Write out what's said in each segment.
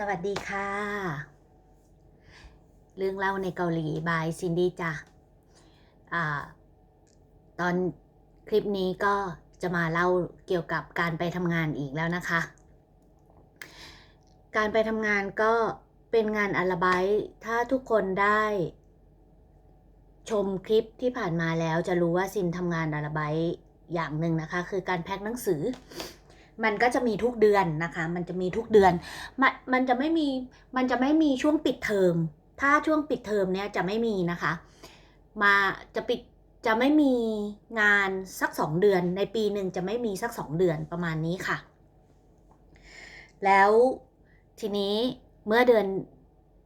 สวัสดีค่ะ เรื่องเล่าในเกาหลีบายซินดี้จ้ะตอนคลิปนี้ก็จะมาเล่าเกี่ยวกับการไปทำงานอีกแล้วนะคะ การไปทำงานก็เป็นงานอัลไบต์ถ้าทุกคนได้ชมคลิปที่ผ่านมาแล้วจะรู้ว่าซินทำงานอัลไบต์อย่างหนึ่งนะคะ คือการแพ็คหนังสือ มันก็จะมีทุกเดือนนะคะ มันจะมีทุกเดือน มันมันจะไม่มี มันจะไม่มีช่วงปิดเทอม ถ้าช่วงปิดเทอมเนี่ยจะไม่มีนะคะ มาจะปิดจะไม่มีงานสักสองเดือน ในปีหนึ่งจะไม่มีสักสองเดือนประมาณนี้ค่ะ แล้วทีนี้เมื่อเดือน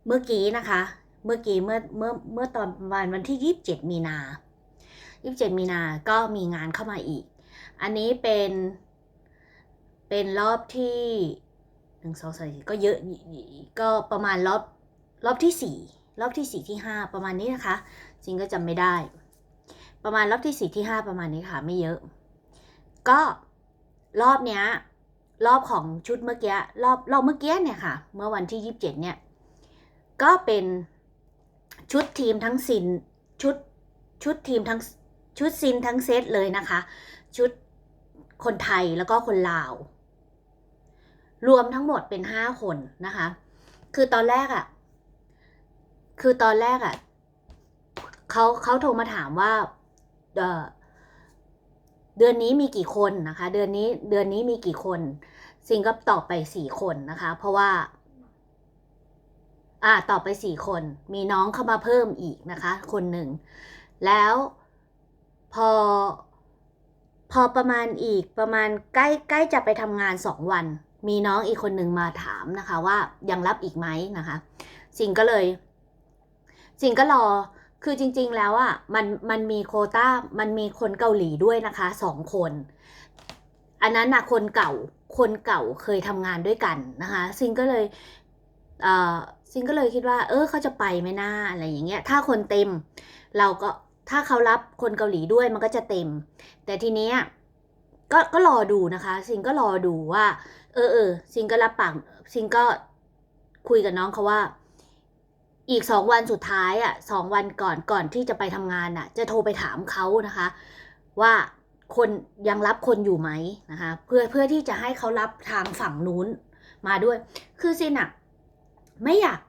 เมื่อกี้นะคะ เมื่อกี้เมื่อเมื่อเมื่อตอนประมาณวันที่ยี่สิบเจ็ดมีนายี่สิบเจ็ดมีนาก็มีงานเข้ามาอีก อันนี้เป็น เป็นรอบที่หนึ่งสองสามสี่ก็เยอะก็ประมาณรอบรอบที่สี่รอบที่สี่ที่ห้าประมาณนี้นะคะจริงก็จำไม่ได้ ประมาณรอบที่สี่ที่ห้าประมาณนี้ค่ะไม่เยอะ ก็รอบเนี้ยรอบของชุดเมื่อกี้รอบรอบเมื่อกี้เนี่ยค่ะ เมื่อวันที่ยี่สิบเจ็ดเนี่ยก็เป็นชุดทีมทั้งซินชุดชุดทีมทั้งชุดซินทั้งเซตเลยนะคะ ชุดคนไทยแล้วก็คนลาว รวมทั้งหมดเป็นห้าคนนะคะ คือตอนแรกอะ่ะ คือตอนแรกอะ่ะเขาเขาโทรมาถามว่าเเดือนนี้มีกี่คนนะคะ เดือนนี้เดือนนี้มีกี่คนซิงก็ตอบไปสี่คนนะคะ เพราะว่า อ่าตอบไปสี่คน มีน้องเข้ามาเพิ่มอีกนะคะ คนหนึ่ง แล้วพอพอประมาณอีกประมาณใกล้ใกล้จะไปทำงานสองวัน มีน้องอีกคนหนึ่งมาถามนะคะ ว่ายังรับอีกไหมนะคะ สิงก็เลย สิงก็รอคือจริง ๆ แล้วอะมันมันมีโควต้ามันมีคนเกาหลีด้วยนะคะสองคน อันนั้นนะคนเก่าคนเก่าเคยทำงานด้วยกันนะคะ ซิงก็เลยเอ่อซิงก็เลยคิดว่า เออเขาจะไปไหมน่าอะไรอย่างเงี้ยถ้าคนเต็ม เราก็ถ้าเขารับคนเกาหลีด้วยมันก็จะเต็ม แต่ทีเนี้ยก็ก็รอดูนะคะ ซิงก็รอดูว่า ออเออซิงก็รับปากซิงก็คุยกับน้องเขาว่า อีกสองวันสุดท้ายอะสองวันก่อนก่อนที่จะไปทำงานอะ จะโทรไปถามเขานะคะ ว่าคนยังรับคนอยู่ไหมนะคะ เพื่อเพื่อที่จะให้เขารับทางฝั่งนู้นมาด้วย คือซินอะไม่อยาก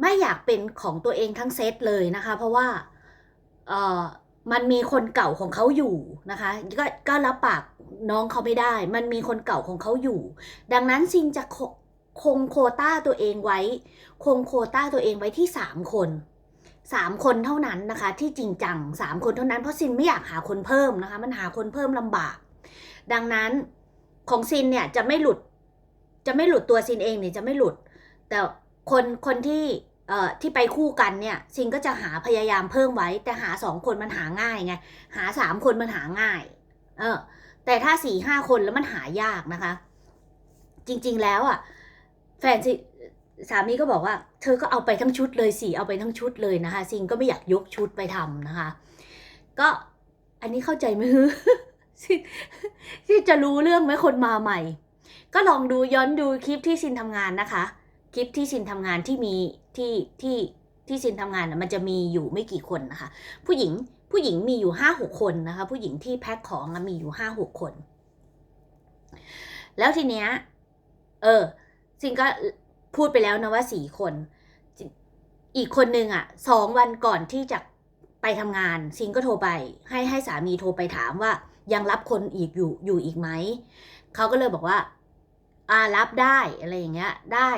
ไม่อยากเป็นของตัวเองทั้งเซตเลยนะคะ เพราะว่าเออมันมีคนเก่าของเขาอยู่นะคะ ก็ก็รับปาก น้องเขาไม่ได้ มันมีคนเก่าของเขาอยู่ ดังนั้นซินจะคงโคต้าตัวเองไว้ คงโคต้าตัวเองไว้ที่สามคนสามคนเท่านั้นนะคะ ที่จริงจังสามคนเท่านั้นเพราะซินไม่อยากหาคนเพิ่มนะคะ มันหาคนเพิ่มลำบาก ดังนั้นของซินเนี่ยจะไม่หลุด จะไม่หลุดตัวซินเองเนี่ยจะไม่หลุด แต่คนคนที่เอ่อที่ไปคู่กันเนี่ยซินก็จะหาพยายามเพิ่มไว้ แต่หาสองคนมันหาง่ายไงหาสามคนมันหาง่าย เออ แต่ถ้าสี่ห้าคนแล้วมันหายากนะคะ จริงๆแล้วอะ แฟนสามีก็บอกว่า เธอก็เอาไปทั้งชุดเลยสิเอาไปทั้งชุดเลยนะคะซิงก็ไม่อยากยกชุดไปทำนะคะ ก็อันนี้เข้าใจไหมฮึซิจะรู้เรื่องไหมคนมาใหม่ ก็ลองดูย้อนดูคลิปที่ซินทำงานนะคะ คลิปที่ซินทำงานที่มีที่ที่ที่ซินทำงานน่ะมันจะมีอยู่ไม่กี่คนนะคะ ผู้หญิง ผู้หญิงมีอยู่ห้าหกคนนะคะ ผู้หญิงที่แพ็คของมีอยู่ห้าหกคน แล้วทีเนี้ย เออซิงก็พูดไปแล้วนะว่าสี่คน อีกคนนึงอะสองวันก่อนที่จะไปทำงาน ซิงก็โทรไป ให้ให้สามีโทรไปถามว่า ยังรับคนอีกอยู่อยู่อีกไหมเขาก็เลยบอกว่า อ่ารับได้อะไรอย่างเงี้ย ได้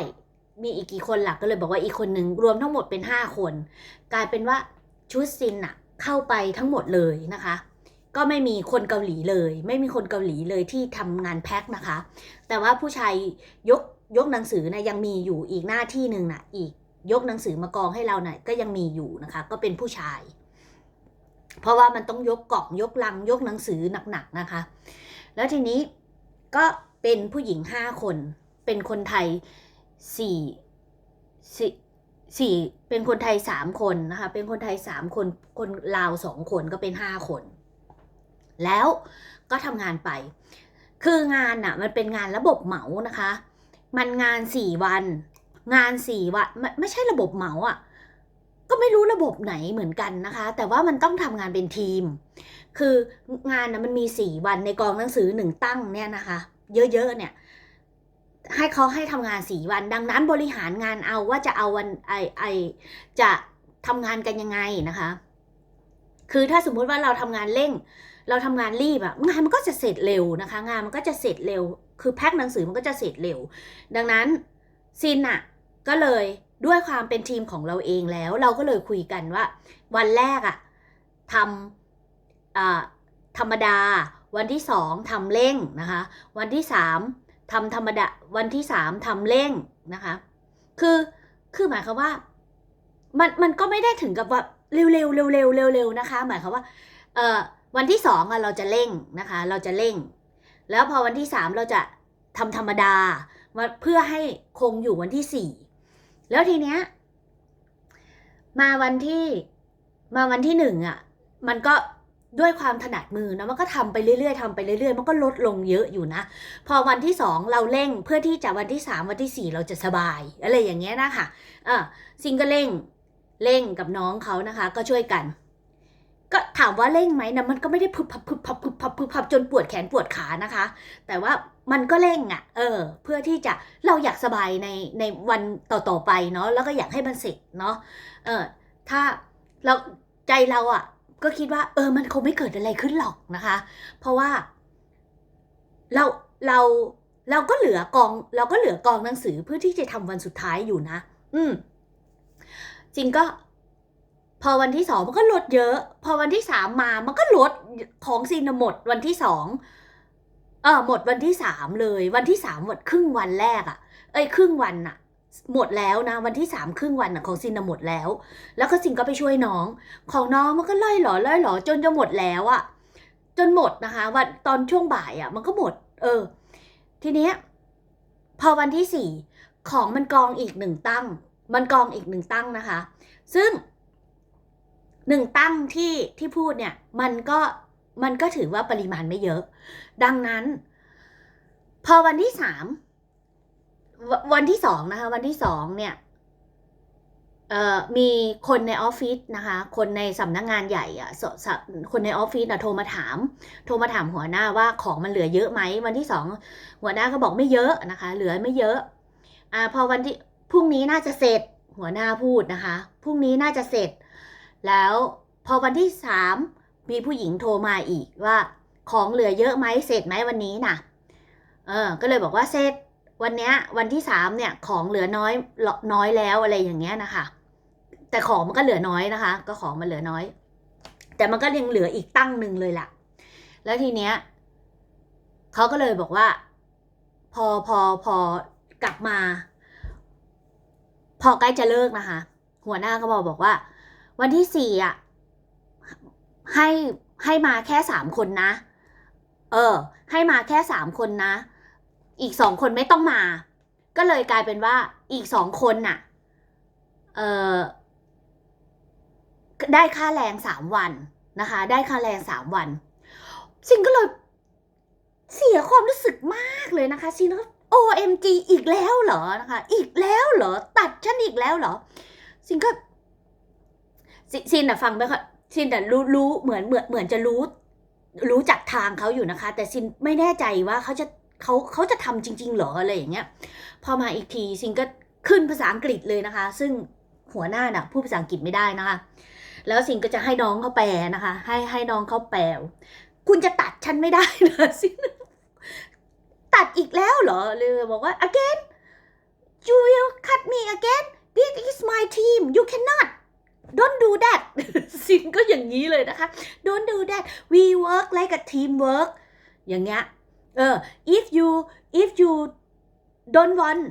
มีอีกกี่คนหลักก็เลยบอกว่าอีกคนหนึ่งรวมทั้งหมดเป็นห้าคน กลายเป็นว่าชุดซินอะ เข้าไปทั้งหมดเลยนะคะ ก็ไม่มีคนเกาหลีเลย ไม่มีคนเกาหลีเลยที่ทำงานแพ็คนะคะ แต่ว่าผู้ชายยกยกหนังสือนะยังมีอยู่อีกหน้าที่หนึ่งนะอีกยกหนังสือมากองให้เรานะ่ะก็ยังมีอยู่นะคะ ก็เป็นผู้ชาย เพราะว่ามันต้องยกกล่องยกลัง ยกหนังสือหนักๆนะคะ แล้วทีนี้ก็เป็นผู้หญิงห้าคน เป็นคนไทยสี่สี่ สี่เป็นคนไทยสามคนนะคะ เป็นคนไทยสามคน คนลาวสองคนก็เป็นห้าคน แล้วก็ทำงานไป คืองานน่ะมันเป็นงานระบบเหมานะคะ มันงานสี่วัน งานสี่วันไม่ไม่ใช่ระบบเหมาอะ ก็ไม่รู้ระบบไหนเหมือนกันนะคะ แต่ว่ามันต้องทำงานเป็นทีม คืองานนะมันมีสี่วันในกองหนังสือหนึ่งตั้งเนี่ยนะคะ เยอะๆเนี่ย ให้เขาให้ทำงานสี่วัน ดังนั้นบริหารงานเอาว่าจะเอาวันไอไอจะทำงานกันยังไงนะคะ คือถ้าสมมุติว่าเราทำงานเร่ง เราทำงานรีบอะงานมันก็จะเสร็จเร็วนะคะ งานมันก็จะเสร็จเร็ว คือแพ็คหนังสือมันก็จะเสร็จเร็ว ดังนั้นซินอะก็เลยด้วยความเป็นทีมของเราเองแล้ว เราก็เลยคุยกันว่า วันแรกอะทำอ่าธรรมดา วันที่สองทำเร่งนะคะ วันที่สาม ทำธรรมดาวันที่สามทำเร่งนะคะ คือคือหมายความว่า มันมันก็ไม่ได้ถึงกับว่าเร็วเร็วเร็วเร็วเร็วเร็วนะคะ หมายความว่าเอ่อวันที่สองอะเราจะเร่งนะคะ เราจะเร่ง แล้วพอวันที่สามเราจะทำธรรมดามาเพื่อให้คงอยู่วันที่สี่แล้วทีเนี้ยมาวันที่มาวันที่หนึ่งอะมันก็ ด้วยความถนัดมือนะมันก็ทำไปเรื่อยๆทำไปเรื่อยๆ มันก็ลดลงเยอะอยู่นะ พอวันที่สองเราเร่งเพื่อที่จะวันที่สามวันที่สี่เราจะสบายอะไรอย่างเงี้ยนะคะเออซิงก็เร่งเร่งกับน้องเขานะคะ ก็ช่วยกัน ก็ถามว่าเร่งไหมนะมันก็ไม่ได้พึบพับพึบพับพึบพับพึบพับจนปวดแขนปวดขานะคะ แต่ว่ามันก็เร่งอะ่ะ เออ เพื่อที่จะเราอยากสบายในในวันต่อๆไปเนาะแล้วก็อยากให้มันเสร็จเนาะเออถ้าเราใจเราอะ่ะ ก็คิดว่า เออมันคงไม่เกิดอะไรขึ้นหรอกนะคะ เพราะว่าเราเราเราก็เหลือกอง เราก็เหลือกองหนังสือเพื่อที่จะทำวันสุดท้ายอยู่นะ อืม จริงก็ พอวันที่สองมันก็ลดเยอะ พอวันที่สามมามันก็ลดของซีนหมดวันที่สองเออหมดวันที่สามเลย วันที่สามหมดครึ่งวันแรกอะ่ะ เอ้ยครึ่งวันน่ะ หมดแล้วนะวันที่สามครึ่งวันนะของซินหมดแล้ว แล้วก็ซินก็ไปช่วยน้อง ของน้องมันก็ล่อยหลอล่อยหลอจนจะหมดแล้วอะจนหมดนะคะ วันตอนช่วงบ่ายอะมันก็หมด เออ ทีเนี้ยพอวันที่สี่ของมันกองอีกหนึ่งตั้ง มันกองอีกหนึ่งตั้งนะคะ ซึ่งหนึ่งตั้งที่ที่พูดเนี่ยมันก็มันก็ถือว่าปริมาณไม่เยอะ ดังนั้น พอวันที่สาม วันที่สองนะคะ วันที่สองเนี่ยเอ่อมีคนในออฟฟิศนะคะ คนในสำนักงงานใหญ่อะคนในออฟฟิศอะโทรมาถาม โทรมาถามหัวหน้าว่าของมันเหลือเยอะไหม วันที่สองหัวหน้าก็บอกไม่เยอะนะคะ เหลือไม่เยอะอ่าพอวันที่พรุ่งนี้น่าจะเสร็จหัวหน้าพูดนะคะ พรุ่งนี้น่าจะเสร็จ แล้วพอวันที่สามมีผู้หญิงโทรมาอีกว่า ของเหลือเยอะไหมเสร็จไหมวันนี้น่ะ เออ ก็เลยบอกว่าเสร็จ วันเนี้ยวันที่สามเนี่ยของเหลือน้อยน้อยแล้วอะไรอย่างเงี้ยนะคะ แต่ของมันก็เหลือน้อยนะคะ ก็ของมันเหลือน้อย แต่มันก็ยังเหลืออีกตั้งหนึ่งเลยล่ะ แล้วทีเนี้ยเขาก็เลยบอกว่า พอพอพอกลับมา พอใกล้จะเลิกนะคะ หัวหน้าก็บอกบอกว่า วันที่สี่อะให้ให้มาแค่สามคนนะ เออ ให้มาแค่สามคนนะ อีกสองคนไม่ต้องมา ก็เลยกลายเป็นว่าอีกสองคนน่ะเออได้ค่าแรงสามวันนะคะ ได้ค่าแรงสามวันซินก็เลยเสียความรู้สึกมากเลยนะคะซินก็ OMG อีกแล้วเหรอนะคะ อีกแล้วเหรอ ตัดฉันอีกแล้วเหรอซินก็ซซินอะฟังไปค่ะซินแต่รู้รู้เหมือนเหมือนเหมือนจะรู้ รู้จักทางเขาอยู่นะคะ แต่ซินไม่แน่ใจว่าเขาจะ เขาเขาจะทำจริง ๆ เหรออะไรอย่างเงี้ย พอมาอีกทีซินก็ขึ้นภาษาอังกฤษเลยนะคะ ซึ่งหัวหน้าน่ะพูดภาษาอังกฤษไม่ได้นะคะ แล้วซินก็จะให้น้องเขาแปลนะคะ ให้ให้น้องเขาแปล คุณจะตัดฉันไม่ได้นะซินตัดอีกแล้วเหรอเลยบอกว่า again you will cut me again this is my team you cannot don't do that ซินก็อย่างนี้เลยนะคะ don't do that we work like a team work อย่างเงี้ย เออ if you if you don't want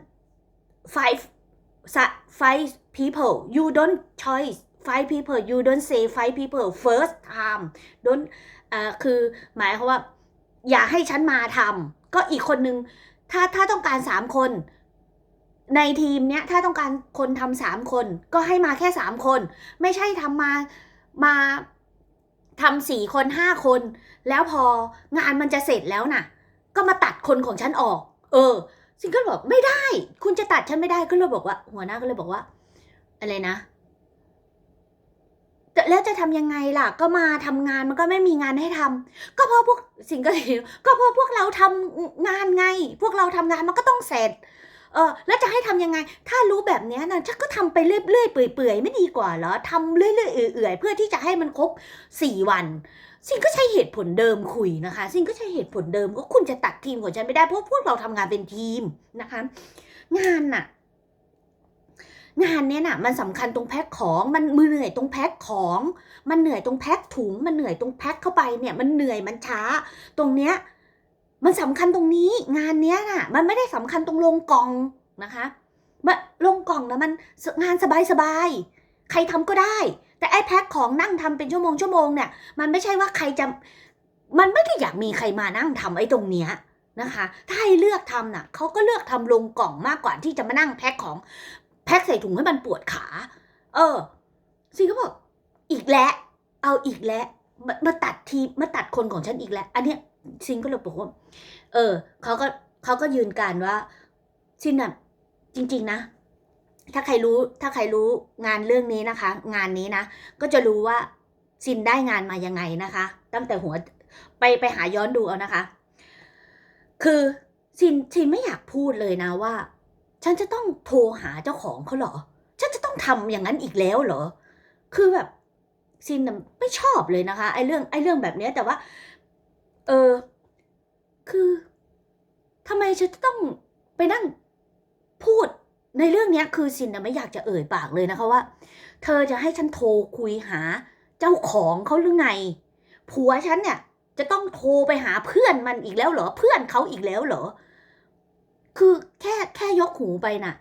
five five people you don't choice five people you don't say five people first time don't อ่าคือหมายความว่า อย่าให้ฉันมาทำก็อีกคนนึง ถ้าถ้าต้องการสามคน ในทีมเนี้ยถ้าต้องการคนทำสามคน ก็ให้มาแค่สามคน ไม่ใช่ทำมามาทำสี่คนห้าคน แล้วพองานมันจะเสร็จแล้วน่ะ ก็มาตัดคนของฉันออก เออ ซินก็บอกไม่ได้ คุณจะตัดฉันไม่ได้ก็เลยบอกว่า หัวหน้าก็เลยบอกว่า อะไรนะแต่แล้วจะทำยังไงล่ะ ก็มาทำงานมันก็ไม่มีงานให้ทำก็เพราะพวกสิงก็เลก็เพราะพวกเราทำงานไง พวกเราทำงานมันก็ต้องเสร็จ เออแล้วจะให้ทำยังไง ถ้ารู้แบบนี้นะฉันก็ทำไปเรื่อยๆเปื่อยๆไม่ดีกว่าเหรอทำเรื่อยๆเอื่อยๆเพื่อที่จะให้มันครบสี่วัน ซิงก็ใช้เหตุผลเดิมคุยนะคะ ซิงก็ใช้เหตุผลเดิมก็คุณจะตัดทีมของฉันไม่ได้เพราะพวกเราทำงานเป็นทีมนะคะ งานน่ะ งานเนี้ยน่ะ มันสำคัญตรงแพ็คของมันมือเหนื่อยตรงแพ็คของ มันเหนื่อยตรงแพ็คถุง มันเหนื่อยตรงแพ็คเข้าไปเนี่ย มันเหนื่อยมันช้า ตรงเนี้ยมันสำคัญตรงนี้ งานเนี้ยน่ะ มันไม่ได้สำคัญตรงลงกล่องนะคะมาลงกล่องนะมันงานสบายๆใครทำก็ได้ แต่ไอ้แพ็คของนั่งทำเป็นชั่วโมงชั่วโมงเนี่ยมันไม่ใช่ว่าใครจะมันไม่ได้อยากมีใครมานั่งทำไอ้ตรงเนี้ยนะคะ ถ้าให้เลือกทำน่ะเขาก็เลือกทำลงกล่องมากกว่าที่จะมานั่งแพ็คของแพ็คใส่ถุงให้มันปวดขา เออซิงก็บอกอีกแล้วเอาอีกแล้วมามาตัดทีมาตัดคนของฉันอีกแล้ว อันเนี้ยซิงก็เลยบอกว่า เออเขาก็เขาก็ยืนการว่าซินน่ะจริง ๆ นะ ถ้าใครรู้ถ้าใครรู้งานเรื่องนี้นะคะ งานนี้นะ ก็จะรู้ว่าซินได้งานมายังไงนะคะ ตั้งแต่หัวไปไปหาย้อนดูเอานะคะ คือซินซินไม่อยากพูดเลยนะว่า ฉันจะต้องโทรหาเจ้าของเขาเหรอ ฉันจะต้องทำอย่างนั้นอีกแล้วเหรอ คือแบบซินไม่ชอบเลยนะคะไอ้เรื่องไอ้เรื่องแบบนี้แต่ว่า เออคือทำไมฉันจะต้องไปนั่งพูด ในเรื่องนี้คือซินน่ะไม่อยากจะเอ่ยปากเลยนะคะว่า เธอจะให้ฉันโทรคุยหาเจ้าของเขาหรือไง ผัวฉันเนี่ยจะต้องโทรไปหาเพื่อนมันอีกแล้วเหรอ เพื่อนเขาอีกแล้วเหรอ คือแค่แค่ยกหูไปน่ะ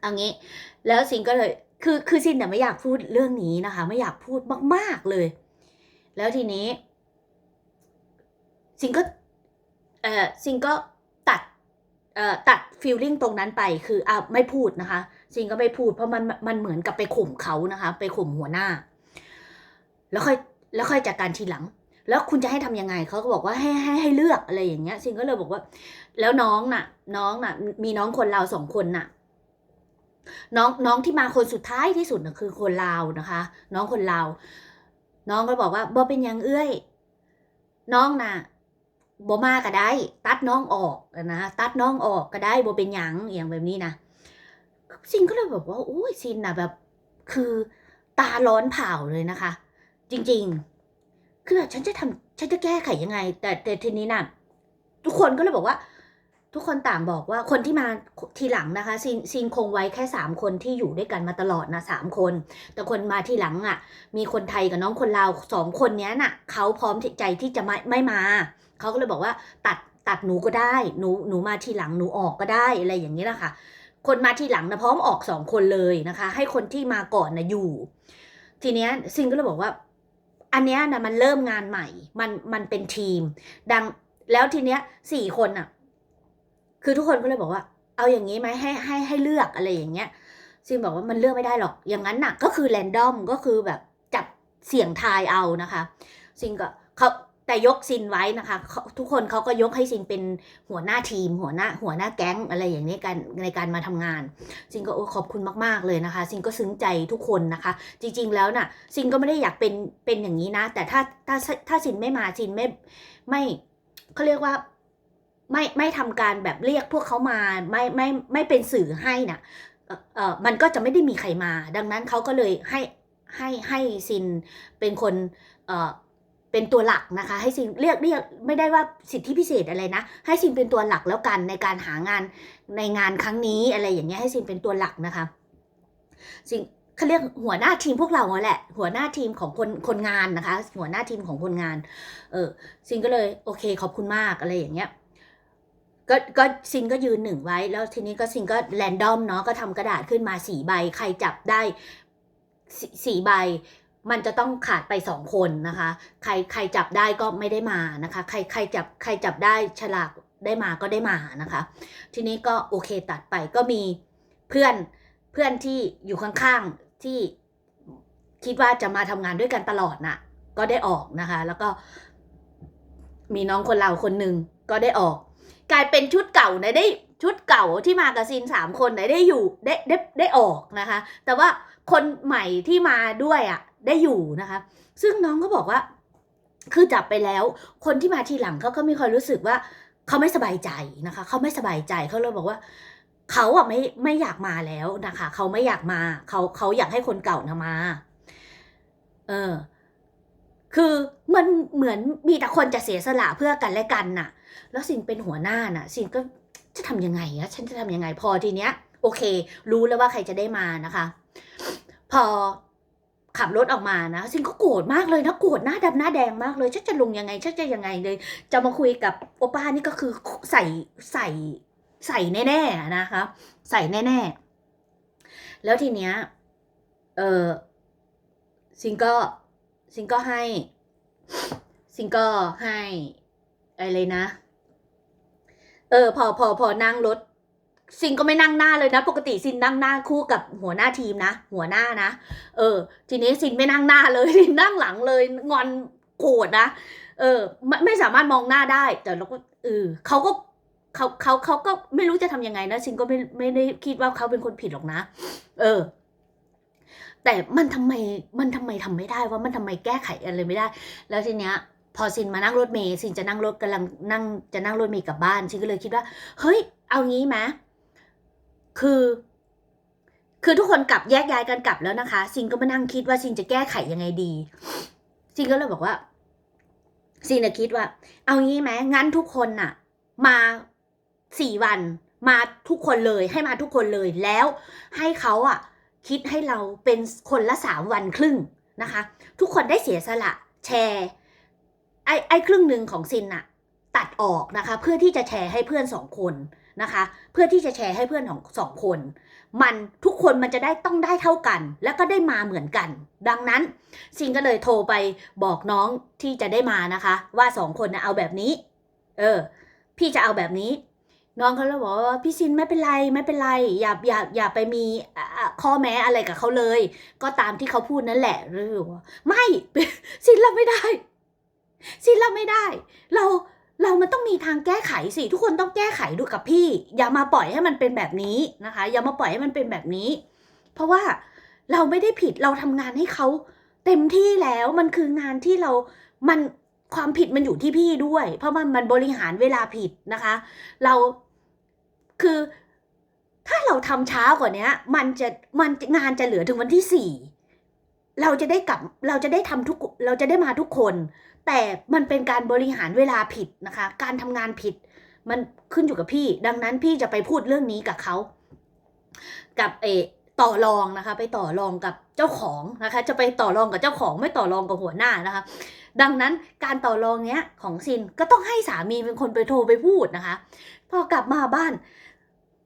เอางี้ แล้วซินก็เลยคือคือซินเนี่ยไม่อยากพูดเรื่องนี้นะคะ ไม่อยากพูดมาก ๆเลย แล้วทีนี้ซินก็เออซินก็ตัด ตัดฟีลลิ่งตรงนั้นไปคืออะไม่พูดนะคะซินก็ไม่พูดเพราะมันมันเหมือนกับไปข่มเขานะคะ ไปข่มหัวหน้า แล้วค่อยแล้วค่อยจัดการทีหลัง แล้วคุณจะให้ทำยังไงเขาก็บอกว่าให้ให้ให้เลือกอะไรอย่างเงี้ยซินก็เลยบอกว่า แล้วน้องน่ะ น้องน่ะ มีน้องคนลาวสองคนน่ะ น้องน้องที่มาคนสุดท้ายที่สุดน่ะคือคนลาวนะคะ น้องคนลาวน้องก็บอกว่าบ่เป็นยังเอื้อย น้องน่ะ บ่มาก็ได้ ตัดน้องออกนะตัดน้องออกก็ได้บ่เป็นหยังอย่างแบบนี้นะซินก็เลยบอกว่าโอ้ยซินน่ะแบบคือตาร้อนเผาเลยนะคะ จริง ๆ คือแบบฉันจะทำฉันจะแก้ไขยังไง แต่แต่ทีนี้น่ะทุกคนก็เลยบอกว่า ทุกคนต่างบอกว่าคนที่มาทีหลังนะคะซินซินคงไว้แค่สามคนที่อยู่ด้วยกันมาตลอดนะสามคน แต่คนมาทีหลังอะ มีคนไทยกับน้องคนลาวสองคนเนี้ยน่ะเขาพร้อมใจที่จะไม่ไม่มา เขาก็เลยบอกว่าตัดตัดหนูก็ได้ หนูหนูมาทีหลังหนูออกก็ได้อะไรอย่างนี้แหละค่ะคนมาทีหลังนะพร้อมออกสองคนเลยนะคะ ให้คนที่มาก่อนนะอยู่ ทีเนี้ยซินก็เลยบอกว่า อันเนี้ยนะมันเริ่มงานใหม่ มันมันเป็นทีม ดังแล้วทีเนี้ยสี่คนอะคือทุกคนก็เลยบอกว่า เอาอย่างนี้ไหมให้ให้ให้เลือกอะไรอย่างเงี้ยซินบอกว่ามันเลือกไม่ได้หรอก อย่างนั้นน่ะก็คือแรนดอมก็คือแบบจับเสี่ยงทายเอานะคะ ซินก็เขา แต่ยกซินไว้นะคะ ทุกคนเขาก็ยกให้ซินเป็นหัวหน้าทีม หัวหน้าหัวหน้าแก๊งอะไรอย่างนี้กันในการมาทำงาน ซินก็ขอบคุณมากๆเลยนะคะ ซินก็ซึ้งใจทุกคนนะคะ จริงๆแล้วน่ะซินก็ไม่ได้อยากเป็นเป็นอย่างนี้นะ แต่ถ้าถ้าถ้าซินไม่มาซินไม่ไม่เขาเรียกว่าไม่ไม่ทำการแบบเรียกพวกเขามาไม่ไม่ไม่เป็นสื่อให้น่ะเอ่อเออมันก็จะไม่ได้มีใครมา ดังนั้นเขาก็เลยให้ให้ให้ซินเป็นคนเออ เป็นตัวหลักนะคะ ให้ซินเรียกเรียกไม่ได้ว่าสิทธิพิเศษอะไรนะ ให้ซินเป็นตัวหลักแล้วกันในการหางานในงานครั้งนี้อะไรอย่างเงี้ยให้ซินเป็นตัวหลักนะคะซินเขาเรียกหัวหน้าทีมพวกเราแหละ หัวหน้าทีมของคนคนงานนะคะ หัวหน้าทีมของคนงาน เออซินก็เลยโอเคขอบคุณมากอะไรอย่างเงี้ยก็ก็ซินก็ยืนหนึ่งไว้ แล้วทีนี้ก็ซินก็แรนดอมเนาะก็ทำกระดาษขึ้นมาสี่ใบใครจับได้สสี่ใบ มันจะต้องขาดไปสองคนนะคะ ใครใครจับได้ก็ไม่ได้มานะคะ ใครใครจับใครจับได้ฉลากได้มาก็ได้มานะคะ ทีนี้ก็โอเคตัดไปก็มีเพื่อนเพื่อนที่อยู่ข้างๆที่คิดว่าจะมาทำงานด้วยกันตลอดน่ะ ก็ได้ออกนะคะ แล้วก็ มีน้องคนเราคนหนึ่งก็ได้ออก กลายเป็นชุดเก่านะได้ชุดเก่าที่มากับซินสามคนเนี่ยได้อยู่ได้ได้ได้ออกนะคะ แต่ว่าคนใหม่ที่มาด้วยอะ ได้อยู่นะคะ ซึ่งน้องก็บอกว่า คือจับไปแล้ว คนที่มาทีหลังเขาก็ไมีความรู้สึกว่าเขาไม่สบายใจนะคะเขาไม่สบายใจเขาเลยบอกว่าเขาอะไม่ไม่อยากมาแล้วนะคะเขาไม่อยากมาเขาเขาอยากให้คนเก่านะมา เออ คือมันเหมือนมีแต่คนจะเสียสละเพื่อกันและกันน่ะ แล้วสินเป็นหัวหน้าน่ะ สินก็จะทำยังไงอะฉันจะทำยังไงพอทีเนี้ย โอเค รู้แล้วว่าใครจะได้มานะคะ พอ ขับรถออกมานะสินก็โกรธมากเลยนะโกรธหน้าดำหน้าแดงมากเลยฉันจะลงยังไงฉันจะยังไงเลย จะมาคุยกับโอป้านี่ก็คือใส่ใส่ใส่แน่ๆนะคะ ใส่แน่ๆ แล้วทีเนี้ยเออซิงก็ซิงก็ให้ ซิงก็ให้อะไรนะ เออพอพอพอนั่งรถ ซินก็ไม่นั่งหน้าเลยนะ ปกติซินนั่งหน้าคู่กับหัวหน้าทีมนะ หัวหน้านะ เออ ทีนี้ซินไม่นั่งหน้าเลยซินนั่งหลังเลยงอนโกรธนะ เออไม่ไม่สามารถมองหน้าได้ แต่เราก็เออเขาก็เขาเขาเขาก็ไม่รู้จะทำยังไงนะซินก็ไม่ไม่ได้คิดว่าเขาเป็นคนผิดหรอกนะ เออ แต่มันทำไมมันทำไมทำไม่ได้ว่ามันทำไมแก้ไขอะไรไม่ได้ แล้วทีเนี้ยพอซินมานั่งรถเมย์ซินจะนั่งรถกำลังนั่งจะนั่งรถเมย์กลับบ้านซินก็เลยคิดว่า เฮ้ย เอางี้ไหม คือ คือทุกคนกลับแยกย้ายกันกลับแล้วนะคะ ซินก็มานั่งคิดว่าซินจะแก้ไขยังไงดี ซินก็เลยบอกว่า ซินน่ะคิดว่า เอางี้ไหมงั้นทุกคนน่ะ มาสี่วันมาทุกคนเลยให้มาทุกคนเลยแล้ว ให้เขาอะ คิดให้เราเป็นคนละสามวันครึ่งนะคะ ทุกคนได้เสียสละแชร์ไอ้ไอ้ครึ่งหนึ่งของซินน่ะตัดออกนะคะ เพื่อที่จะแชร์ให้เพื่อนสองคน นะคะ เพื่อที่จะแชร์ให้เพื่อนของสองคน มันทุกคนมันจะได้ต้องได้เท่ากัน แล้วก็ได้มาเหมือนกัน ดังนั้นซินก็เลยโทรไปบอกน้องที่จะได้มานะคะ ว่าสองคนนะเอาแบบนี้ เออ พี่จะเอาแบบนี้ น้องเขาเลยบอกว่าพี่ซินไม่เป็นไรไม่เป็นไร อย่าอย่าอย่าไปมีข้อแม้อะไรกับเขาเลย ก็ตามที่เขาพูดนั่นแหละหรือว่าไม่ซินรับไม่ได้ซินรับไม่ได้ เรา เรามันต้องมีทางแก้ไขสิ ทุกคนต้องแก้ไขดูกับพี่ อย่ามาปล่อยให้มันเป็นแบบนี้นะคะ อย่ามาปล่อยให้มันเป็นแบบนี้ เพราะว่าเราไม่ได้ผิดเราทำงานให้เขาเต็มที่แล้วมันคืองานที่เรา มันความผิดมันอยู่ที่พี่ด้วย เพราะมันมันบริหารเวลาผิดนะคะ เราคือถ้าเราทำช้ากว่านี้มันจะมันงานจะเหลือถึงวันที่สี่เราจะได้กลับเราจะได้ทำทุกเราจะได้มาทุกคน แต่มันเป็นการบริหารเวลาผิดนะคะ การทำงานผิด มันขึ้นอยู่กับพี่ ดังนั้นพี่จะไปพูดเรื่องนี้กับเขา กับเออต่อรองนะคะ ไปต่อรองกับเจ้าของนะคะ จะไปต่อรองกับเจ้าของไม่ต่อรองกับหัวหน้านะคะ ดังนั้นการต่อรองเนี้ยของซินก็ต้องให้สามีเป็นคนไปโทรไปพูดนะคะ พอกลับมาบ้าน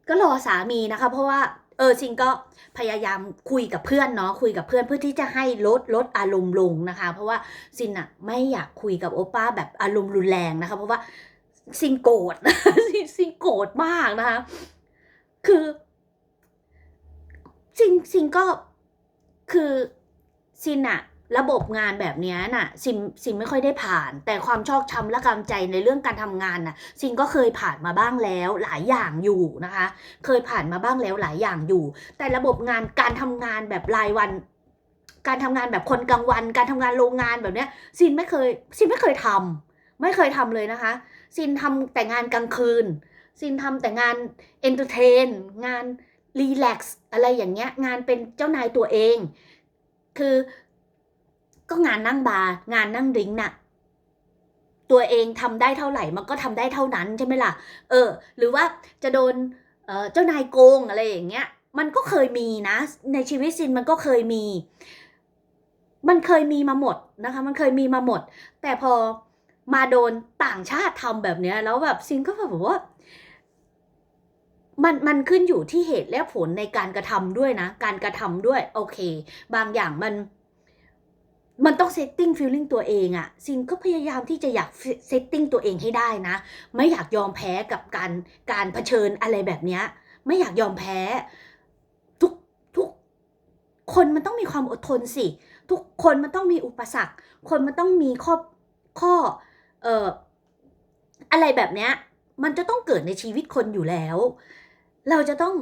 ก็รอสามีนะคะ เพราะว่า เออชินก็พยายามคุยกับเพื่อนเนาะคุยกับเพื่อนเพื่อที่จะให้ลดลดอารมณ์ลงนะคะ เพราะว่าซินอะไม่อยากคุยกับโอป้าแบบอารมณ์รุนแรงนะคะ เพราะว่าซินโกรธซินซินโกรธมากนะคะ คือซินซินก็คือซินอะ ระบบงานแบบนี้น่ะซินซินไม่ค่อยได้ผ่าน แต่ความชอกช้ำและกำใจในเรื่องการทำงานน่ะซินก็เคยผ่านมาบ้างแล้วหลายอย่างอยู่นะคะ เคยผ่านมาบ้างแล้วหลายอย่างอยู่ แต่ระบบงานการทำงานแบบรายวัน การทำงานแบบคนกลางวัน การทำงานโรงงานแบบเนี้ยซินไม่เคยซินไม่เคยทำไม่เคยทำเลยนะคะซินทำแต่งานกลางคืนซินทำแต่งานเอนเตอร์เทนงานรีแลกซ์อะไรอย่างเงี้ยงานเป็นเจ้านายตัวเอง คือ ก็งานนั่งบาร์งานนั่งดริงน่ะ ตัวเองทำได้เท่าไหร่มันก็ทำได้เท่านั้นใช่ไหมล่ะ เออ หรือว่าจะโดนเออเจ้านายโกงอะไรอย่างเงี้ย มันก็เคยมีนะ ในชีวิตซินมันก็เคยมี มันเคยมีมาหมดนะคะ มันเคยมีมาหมด แต่พอมาโดนต่างชาติทำแบบเนี้ย แล้วแบบซินก็แบบว่ามันมันขึ้นอยู่ที่เหตุและผลในการกระทำด้วยนะ การกระทำด้วย โอเค บางอย่างมัน มันต้องเซตติ้งฟีลลิ่งตัวเองอะซินก็พยายามที่จะอยากเซตติ้งตัวเองให้ได้นะ ไม่อยากยอมแพ้กับการการเผชิญอะไรแบบเนี้ย ไม่อยากยอมแพ้ ทุกทุกคนมันต้องมีความอดทนสิ ทุกคนมันต้องมีอุปสรรค คนมันต้องมีข้อข้อเอ่ออะไรแบบเนี้ย มันจะต้องเกิดในชีวิตคนอยู่แล้ว เราจะต้อง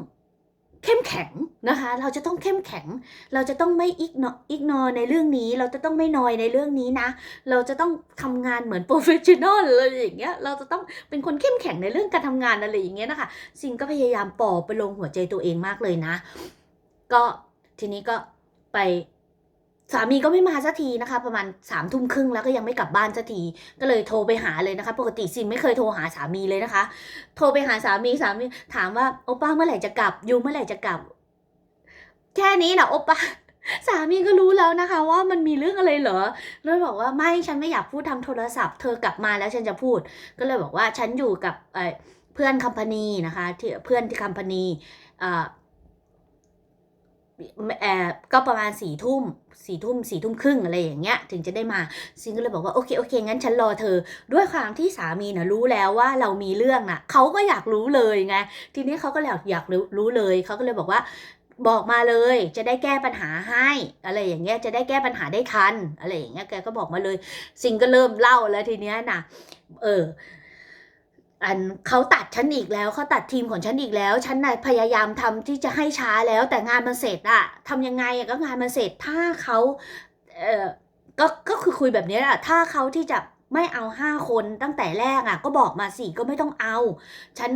เข้มแข็งนะคะ เราจะต้องเข้มแข็ง เราจะต้องไม่อิกนออิกนอในเรื่องนี้ เราจะต้องไม่นอยในเรื่องนี้นะ เราจะต้องทำงานเหมือนโปรเฟชชั่นอลอะไรอย่างเงี้ย เราจะต้องเป็นคนเข้มแข็งในเรื่องการทำงานอะไรอย่างเงี้ยนะคะ ซิงก็พยายามปอบไปลงหัวใจตัวเองมากเลยนะ ก็ทีนี้ก็ไป สามีก็ไม่มาสักทีนะคะ ประมาณสามทุ่มครึ่งแล้วก็ยังไม่กลับบ้านสักทีก็เลยโทรไปหาเลยนะคะ ปกติซินไม่เคยโทรหาสามีเลยนะคะ โทรไปหาสามีสามีถามว่าโอป้าเมื่อไหร่จะกลับยูเมื่อไหร่จะกลับ แค่นี้แหละโอป้าสามีก็รู้แล้วนะคะ ว่ามันมีเรื่องอะไรเหรอ แล้วบอกว่าไม่ฉันไม่อยากพูดทางโทรศัพท์ เธอกลับมาแล้วฉันจะพูด ก็เลยบอกว่าฉันอยู่กับเพื่อนคัมพานีนะคะที่เพื่อนที่คัมพานีเก็ประมาณสี่ทุ่มสี่ทุ่มสี่ทุ่มครึ่งอะไรอย่างเงี้ยถึงจะได้มาซิงก็เลยบอกว่าโอเคโอเคงั้นฉันรอเธอ ด้วยความที่สามีนะรู้แล้วว่าเรามีเรื่องน่ะเขาก็อยากรู้เลยไงทีนี้เขาก็อยากอยากรู้เลยเขาก็เลยบอกว่าบอกมาเลยจะได้แก้ปัญหาให้อะไรอย่างเงี้ยจะได้แก้ปัญหาได้ทันอะไรอย่างเงี้ยแกก็บอกมาเลยซิงก็เริ่มเล่าแล้วทีเนี้ยน่ะเออ อันเขาตัดฉันอีกแล้วเขาตัดทีมของฉันอีกแล้ว ฉันน่ะพยายามทำที่จะให้ช้าแล้วแต่งานมันเสร็จอะทำยังไงอะก็งานมันเสร็จถ้าเขาเออก็ก็คือคุยแบบนี้ยอะถ้าเขาที่จะไม่เอาห้าคนตั้งแต่แรกอะก็บอกมาสี่ก็ไม่ต้องเอา ฉัน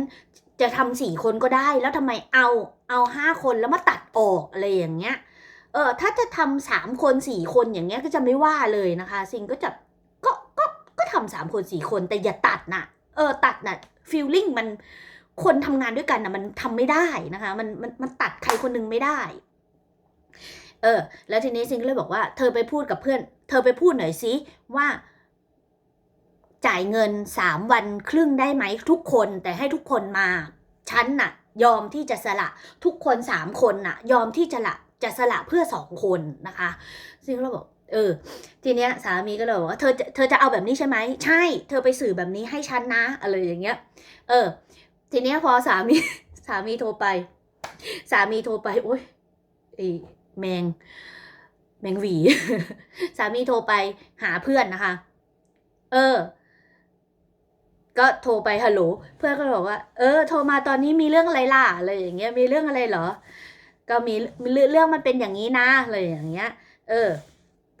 จะทำสี่คนก็ได้แล้วทำไมเอาเอาห้าคนแล้วมาตัดออกอะไรอย่างเงี้ยเออถ้าจะทำสามคนสี่คนอย่างเงี้ยก็จะไม่ว่าเลยนะคะ ซิงก็จะก็ก็ก็ทำสามคนสี่คนแต่อย่าตัดน่ะ ออตัดน่ะฟีลลิ่งมันคนทำงานด้วยกันน่ะมันทำไม่ได้นะคะ มันมันมันตัดใครคนหนึงไม่ได้ เออ แล้วทีนี้ซิงก็เลยบอกว่าเธอไปพูดกับเพื่อน เธอไปพูดหน่อยสิว่าจ่ายเงินสามวันครึ่งได้ไหมทุกคนแต่ให้ทุกคนมาฉันน่ะ ยอมที่จะสละทุกคนสามคนน่ะ ยอมที่จะละจะสละเพื่อสองคนนะคะ ซึ่งเราบอก เออ ทีเนี้ยสามีก็เลยบอกว่าเธอเธอจะเอาแบบนี้ใช่ไหม ใช่ เธอไปสื่อแบบนี้ให้ฉันนะ อะไรอย่างเงี้ย เออ ทีเนี้ยพอสามีสามีโทรไป สามีโทรไป โอ้ยไอ้แมง แมงหวี สามีโทรไปหาเพื่อนนะคะ เออ ก็โทรไปฮัลโหล เพื่อนก็บอกว่า เออ โทรมาตอนนี้มีเรื่องอะไรล่ะ อะไรอย่างเงี้ย มีเรื่องอะไรเหรอ ก็มีมีเรื่องมันเป็นอย่างนี้นะ อะไรอย่างเงี้ย เออ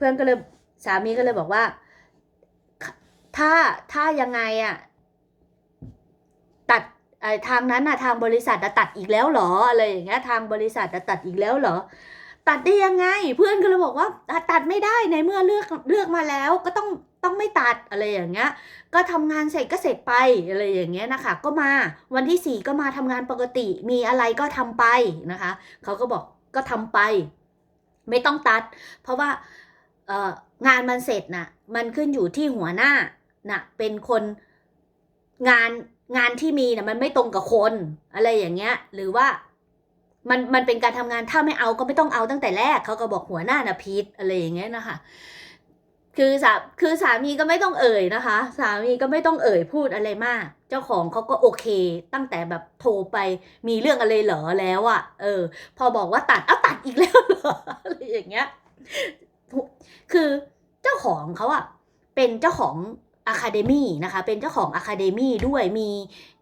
พื่อนก็เลยสามีก็เลยบอกว่า ถ้าถ้ายังไงอะตัดทางนั้นอะทางบริษัทอะตัดอีกแล้วเหรออะไรอย่างเงี้ยทางบริษัทอะตัดอีกแล้วเหรอ ตัดได้ยังไง เพื่อนก็เลยบอกว่าตัดไม่ได้ในเมื่อเลือกเลือกมาแล้วก็ต้องต้องไม่ตัดอะไรอย่างเงี้ย ก็ทำงานเสร็จก็เสร็จไปอะไรอย่างเงี้ยนะคะ ก็มาวันที่สี่ก็มาทำงานปกติ มีอะไรก็ทำไปนะคะ เขาก็บอกก็ทำไป ไม่ต้องตัด เพราะว่า งานมันเสร็จน่ะมันขึ้นอยู่ที่หัวหน้าน่ะเป็นคนงานงานที่มีน่ะมันไม่ตรงกับคน อะไรอย่างเงี้ย หรือว่ามันมันเป็นการทำงานถ้าไม่เอาก็ไม่ต้องเอาตั้งแต่แรกเขาก็บอกหัวหน้าน่ะพิษอะไรอย่างเงี้ยนะคะคือสาคือสามีก็ไม่ต้องเอ่ยนะคะ สามีก็ไม่ต้องเอ่ยพูดอะไรมาก เจ้าของเขาก็โอเค ตั้งแต่แบบโทรไปมีเรื่องอะไรเหรอแล้วอะ่ะ เออ พอบอกว่าตัดเอาตัดอีกแล้วเหรออะไรอย่างเงี้ย คือเจ้าของเขาอะเป็นเจ้าของอะคาเดมี่นะคะ เป็นเจ้าของอะคาเดมี่ด้วยมี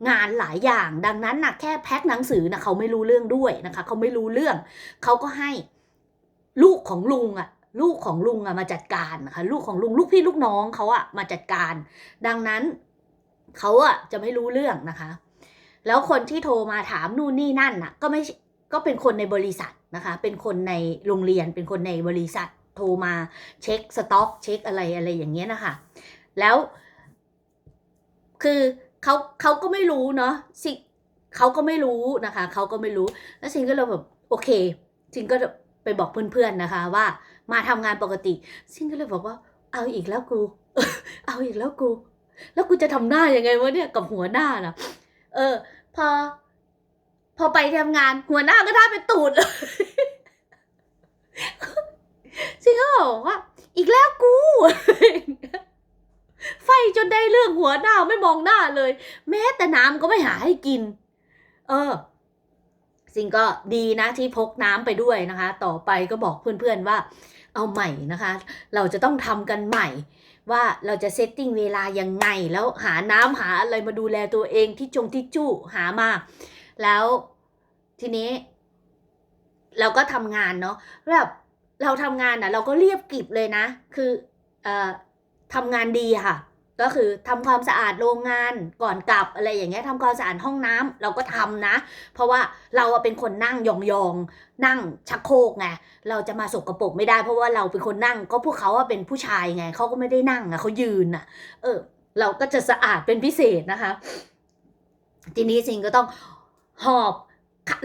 งานหลายอย่างดังนั้นนะแค่แพ็คหนังสือนะเขาไม่รู้เรื่องด้วยนะคะเขาไม่รู้เรื่อง เขาก็ให้ลูกของลุงอะลูกของลุงอะมาจัดการนะคะลูกของลุงลูกพี่ลูกน้องเขาอะมาจัดการ ดังนั้นเขาอะจะไม่รู้เรื่องนะคะ แล้วคนที่โทรมาถามนู่นนี่นั่นน่ะก็ไม่ก็เป็นคนในบริษัทนะคะ เป็นคนในโรงเรียนเป็นคนในบริษัท โทรมาเช็คสต็อกเช็คอะไรอะไรอย่างเงี้ยนะคะ แล้ว คือเขาเขาก็ไม่รู้เนาะสิเขาก็ไม่รู้นะคะเขาก็ไม่รู้ แล้วซิงก็เลยแบบโอเคซิงก็ไปบอกเพื่อนๆนะคะ ว่ามาทำงานปกติ ซิงก็เลยบอกว่า เอาอีกแล้วกู เอาอีกแล้วกู แล้วกูจะทำหน้ายังไงวะเนี่ยกับหัวหน้านะเออ พอ พอไปทำงานหัวหน้าก็ได้เป็นตูดเลย ซิงก็บอกว่า อีกแล้วกู ไฟจนได้เรื่องหัวหน้าไม่มองหน้าเลย แม้แต่น้ำก็ไม่หาให้กิน เออซิงก็ดีนะที่พกน้ำไปด้วยนะคะ ต่อไปก็บอกเพื่อนๆว่า เอาใหม่นะคะ เราจะต้องทำกันใหม่ ว่าเราจะเซตติ้งเวลายังไง แล้วหาน้ำหาอะไรมาดูแลตัวเองที่จงที่จู้หามาแล้วทีนี้ เราก็ทำงานเนาะแบบ เราทำงานอะ เราก็เรียบกริบเลยนะ คือเอ่อทำงานดีค่ะ ก็คือทำความสะอาดโรงงานก่อนกลับอะไรอย่างเงี้ยทำความสะอาดห้องน้ำเราก็ทำนะ เพราะว่าเราเป็นคนนั่งยองๆนั่งชักโครกไงเราจะมาสกปรกไม่ได้ เพราะว่าเราเป็นคนนั่งก็พวกเขาอะเป็นผู้ชายไงเขาก็ไม่ได้นั่งอะเขายืนอะเออ เราก็จะสะอาดเป็นพิเศษนะคะ ทีนี้ซิงก็ต้องหอบ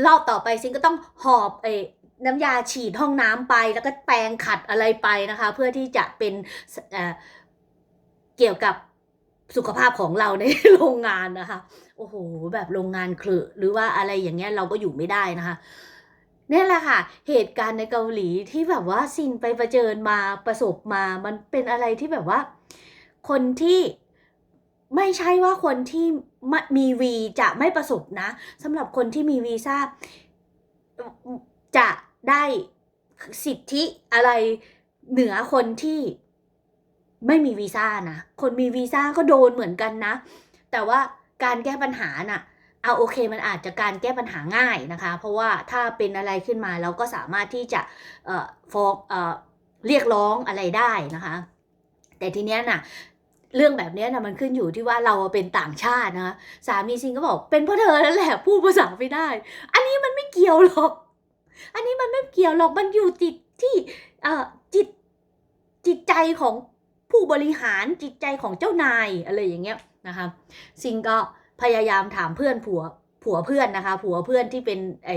รอบต่อไปซิงก็ต้องหอบเออ น้ำยาฉีดห้องน้ำไปแล้วก็แปรงขัดอะไรไปนะคะ เพื่อที่จะเป็นเเกี่ยวกับสุขภาพของเราในโรงงานนะคะ โอ้โห แบบโรงงานเครือหรือว่าอะไรอย่างเงี้ยเราก็อยู่ไม่ได้นะคะนี่แหละค่ะ เหตุการณ์ในเกาหลีที่แบบว่าซินไปประเจิญมาประสบมา มันเป็นอะไรที่แบบว่า คนที่ไม่ใช่ว่าคนที่มะมีวีจะไม่ประสบนะสำหรับคนที่มีวีซ่าจะ ได้สิทธิอะไรเหนือคนที่ไม่มีวีซ่านะ คนมีวีซ่าก็โดนเหมือนกันนะ แต่ว่าการแก้ปัญหาน่ะ เอาโอเคมันอาจจะการแก้ปัญหาง่ายนะคะ เพราะว่าถ้าเป็นอะไรขึ้นมาเราก็สามารถที่จะเอ่อฟ้องเอ่อเรียกร้องอะไรได้นะคะ แต่ทีเนี้ยน่ะเรื่องแบบนี้นะมันขึ้นอยู่ที่ว่าเราเป็นต่างชาตินะคะสามีซิงก็บอกเป็นเพราะเธอนั่นแหละพูดภาษาไม่ได้ อันนี้มันไม่เกี่ยวหรอก อันนี้มันไม่เกี่ยวหรอกมันอยู่จิตที่เอ่อจิตจิตใจของผู้บริหารจิตใจของเจ้านายอะไรอย่างเงี้ยนะคะซิงก็พยายามถามเพื่อนผัวผัวเพื่อนนะคะ ผัวเพื่อนที่เป็นไอ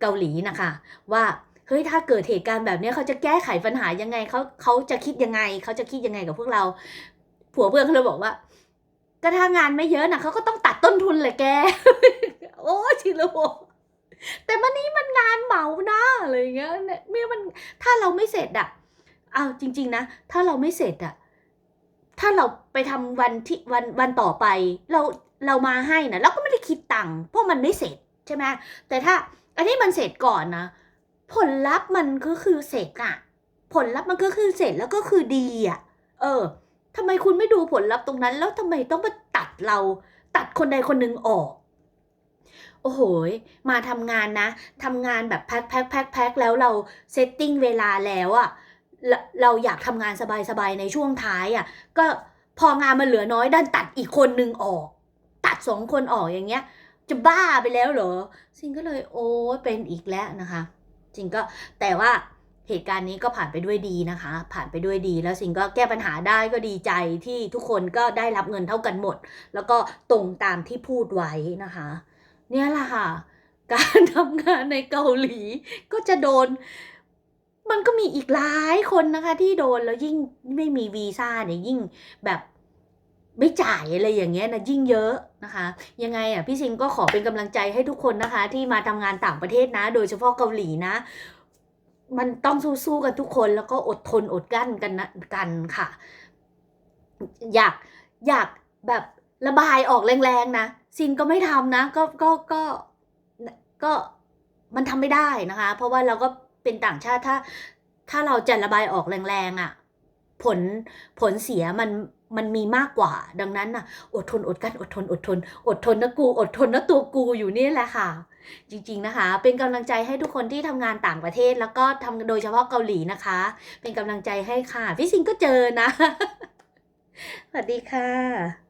เกาหลีนะคะ ว่าเฮ้ยถ้าเกิดเหตุการณ์แบบนี้เขาจะแก้ไขปัญหายังไงเขาเขาจะคิดยังไงเขาจะคิดยังไงกับพวกเรา ผัวเพื่อนเขาเลยบอกว่าก็ถ้างานไม่เยอะนะเขาก็ต้องตัดต้นทุนแหละแก โอ้ชิโร่ แต่มันนี้มันงานเหมาหนะอะไรเงี้ยเนี่ยเมื่อมันถ้าเราไม่เสร็จอะเอาจริง ๆ นะ ถ้าเราไม่เสร็จอะถ้าเราไปทำวันที่วันวันต่อไป เราเรามาให้นะเราก็ไม่ได้คิดตังค์เพราะมันไม่เสร็จใช่ไหมแต่ถ้า อันนี้มันเสร็จก่อนนะ ผลลัพธ์มันก็คือเสร็จอะผลลัพธ์มันก็คือเสร็จแล้วก็คือดีอะเออทำไมคุณไม่ดูผลลัพธ์ตรงนั้น แล้วทำไมต้องมาตัดเรา ตัดคนใดคนหนึ่งออก โอ้โห มาทำงานนะทำงานแบบแพ็คแพ็คแพ็คแพ็คแล้วเราเซตติ้งเวลาแล้วอะเราเราอยากทำงานสบายๆในช่วงท้ายอะก็พองานมันเหลือน้อยดันตัดอีกคนนึงออก ตัดสองคนออกอย่างเงี้ย จะบ้าไปแล้วเหรอซิงก็เลยโอ้เป็นอีกแล้วนะคะจริงก็แต่ว่าเหตุการณ์นี้ก็ผ่านไปด้วยดีนะคะ ผ่านไปด้วยดีแล้วซิงก็แก้ปัญหาได้ก็ดีใจที่ทุกคนก็ได้รับเงินเท่ากันหมด แล้วก็ตรงตามที่พูดไว้นะคะ เนี่ยแหละค่ะ การทำงานในเกาหลีก็จะโดน มันก็มีอีกหลายคนนะคะ ที่โดนแล้วยิ่งไม่มีวีซ่าเนี่ยยิ่งแบบไม่จ่ายอะไรอย่างเงี้ยนะยิ่งเยอะนะคะ ยังไงอะพี่ซิงก็ขอเป็นกำลังใจให้ทุกคนนะคะ ที่มาทำงานต่างประเทศนะ โดยเฉพาะเกาหลีนะ มันต้องสู้ๆกันทุกคนแล้วก็อดทนอดกั้นกันนะกันค่ะ อยากอยากแบบ ระบายออกแรงๆนะซินก็ไม่ทำนะ ก็ก็ก็ก็มันทำไม่ได้นะคะ เพราะว่าเราก็เป็นต่างชาติถ้า ถ้าเราจะระบายออกแรงๆอะ่ะ ผลผลเสียมันมันมีมากกว่า ดังนั้นน่ะ อดทนอดกันอดทนอดทน อดทนนะกู อดทนนะตัวกูอยู่นี่แหละค่ะ จริง ๆนะคะ เป็นกำลังใจให้ทุกคนที่ทำงานต่างประเทศ แล้วก็ทำโดยเฉพาะเกาหลีนะคะ เป็นกำลังใจให้ค่ะพี่ซิงก็เจอนะ สวัสดีค่ะ